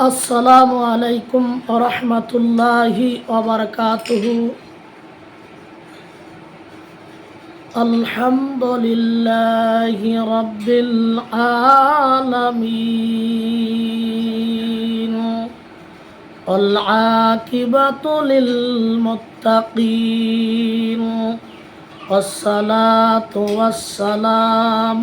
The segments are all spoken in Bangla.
আসসালামু আলাইকুম রহমতুল্লাহি ওবরকাতুহু আলহামদুলিল্লাহি রব্বিল আলামিন والعاقبة للمتقين والصلاة والسلام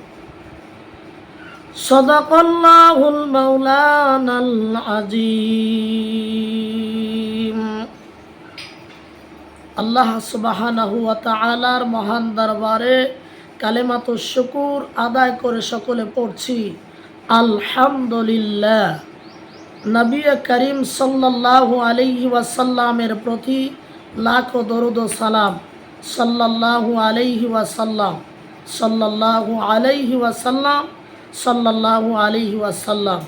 صدق الله المولانا العظيم আল্লাহ সুবাহানাহু ওয়া তাআলার মহান দরবারে কালেমাত শুকুর আদায় করে সকলে পড়ছি আলহামদুলিল্লাহ নবী করিম সাল্লাল্লাহু আলাইহি ওয়াসাল্লামের প্রতি লাখো দরুদ ও সালাম সাল্লাল্লাহু আলাইহি ওয়াসাল্লাম সাল্লাল্লাহু আলাইহি ওয়াসাল্লাম সাল্লাল্লাহু আলাইহি ওয়াসাল্লাম।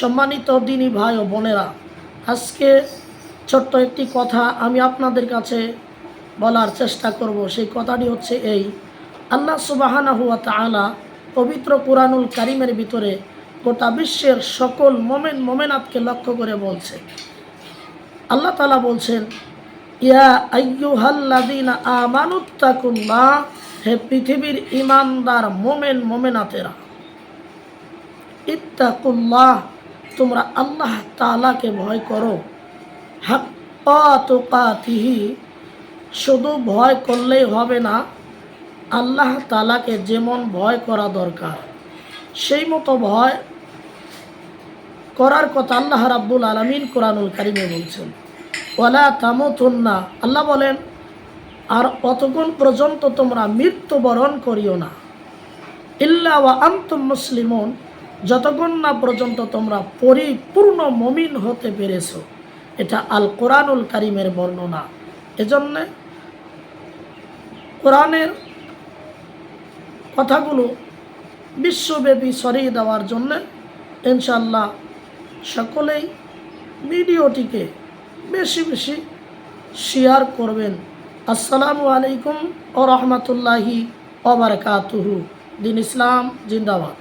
সম্মানিত দিনী ভাই ও বোনেরা, আজকে ছোট্ট একটি কথা আমি আপনাদের কাছে বলার চেষ্টা করব। সেই কথাটি হচ্ছে এই, আল্লাহ সুবাহানা হুয়া তালা পবিত্র কুরআনুল কারিমের ভিতরে গোটা বিশ্বের সকল মোমেন মোমেনাতকে লক্ষ্য করে বলছে। আল্লাহ তালা বলছেন, ইয়া আইয়ুহাল্লাদিনা আমানুত্তাকুল্লাহ, হে পৃথিবীর ইমানদার মোমেন মোমেনাতেরা ইত্তাকুল্লাহ, তোমরা আল্লাহ তালাকে ভয় করো। হাক্কাতুকাতিহি শুধু ভয় করলেই হবে না, আল্লাহ তালাকে যেমন ভয় করা দরকার, সেই মতো ভয় করার কথা আল্লাহ রাব্বুল আলমিন কোরআনুল কারিমে বলছেন। ওয়ালা তামুতুন্না, আল্লাহ বলেন, আর অতক্ষণ পর্যন্ত তোমরা মৃত্যুবরণ করিও না। ইল্লা ওয়া মুসলিমন যতক্ষণ না পর্যন্ত তোমরা পরিপূর্ণ মমিন হতে পেরেছ, এটা আল কোরআনুল কারিমের বর্ণনা। এজন্যে কোরআনের কথাগুলো বিশ্বব্যাপী সরিয়ে দেওয়ার জন্য ইনশাল্লাহ সকলেই ভিডিওটিকে বেশি বেশি শেয়ার করবেন। আসসালামু আলাইকুম ও রহমতুল্লাহি ওবরকাতুহু দিন ইসলাম, জিন্দাবাদ।